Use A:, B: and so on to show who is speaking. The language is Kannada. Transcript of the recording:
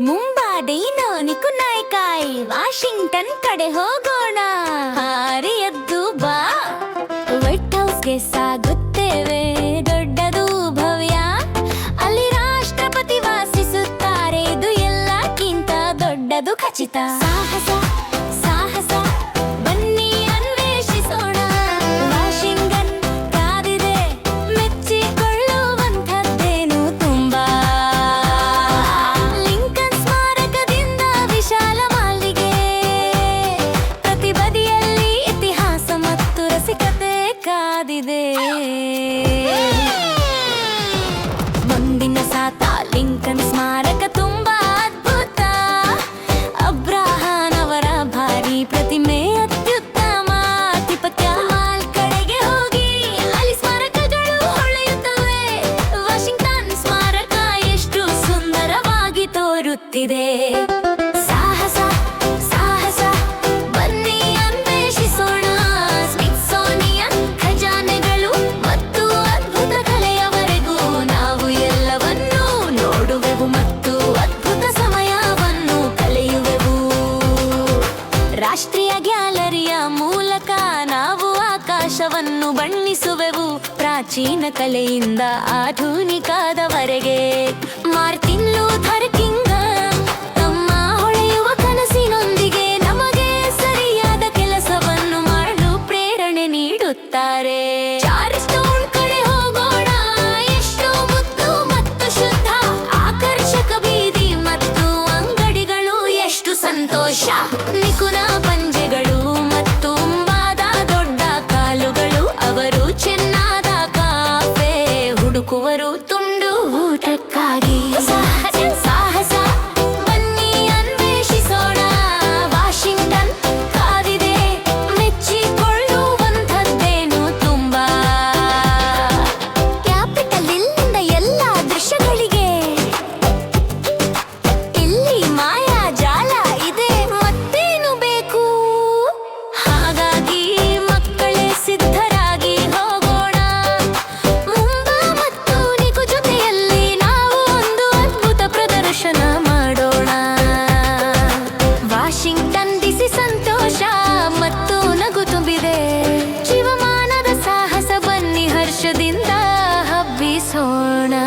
A: ಮುಂಬಾದೆಯ ನಿಕುನಾಯ್ಕಾಯ್ ವಾಷಿಂಗ್ಟನ್ ಕಡೆ ಹೋಗೋಣ. ಹಾರಿಯದ್ದು ಬಾ. ವೈಟ್ ಹೌಸ್ಗೆ ಸಾಗುತ್ತೇವೆ ದೊಡ್ಡದು ಭವ್ಯ ಅಲ್ಲಿ ರಾಷ್ಟ್ರಪತಿ ವಾಸಿಸುತ್ತಾರೆ, ಇದು ಎಲ್ಲಕ್ಕಿಂತ ದೊಡ್ಡದು ಖಚಿತ. ಸಾಹಸ ತೋರುತ್ತಿದೆ ಸಾಹಸ ಸಾಹಸ, ಬನ್ನಿ ಅನ್ವೇಷಿಸೋಣ. ಸ್ಮಿತ್ಸೋನಿಯನ್ ಖಜಾನೆಗಳು ಮತ್ತು ಅದ್ಭುತ ಕಲೆಯವರೆಗೂ ನಾವು ಎಲ್ಲವನ್ನೂ ನೋಡುವೆವು ಮತ್ತು ಅದ್ಭುತ ಸಮಯವನ್ನು ಕಳೆಯುವೆವು. ರಾಷ್ಟ್ರೀಯ ಗ್ಯಾಲರಿಯ ಮೂಲಕ ನಾವು ಆಕಾಶವನ್ನು ಬಣ್ಣಿಸುವೆವು. ಪ್ರಾಚೀನ ಕಲೆಯಿಂದ ಆಧುನಿಕದವರೆಗೆ ಸಂತೋಷ ನಿಕುನ ಪಂಜೆಗಳು ಮತ್ತು ತುಂಬಾದ ದೊಡ್ಡ ಕಾಲುಗಳು ಅವರು ಚೆನ್ನಾದ ಕಾಫೆ ಹುಡುಕುವರು ತುಂಡು ಊಟಕ್ಕಾಗಿ சோழ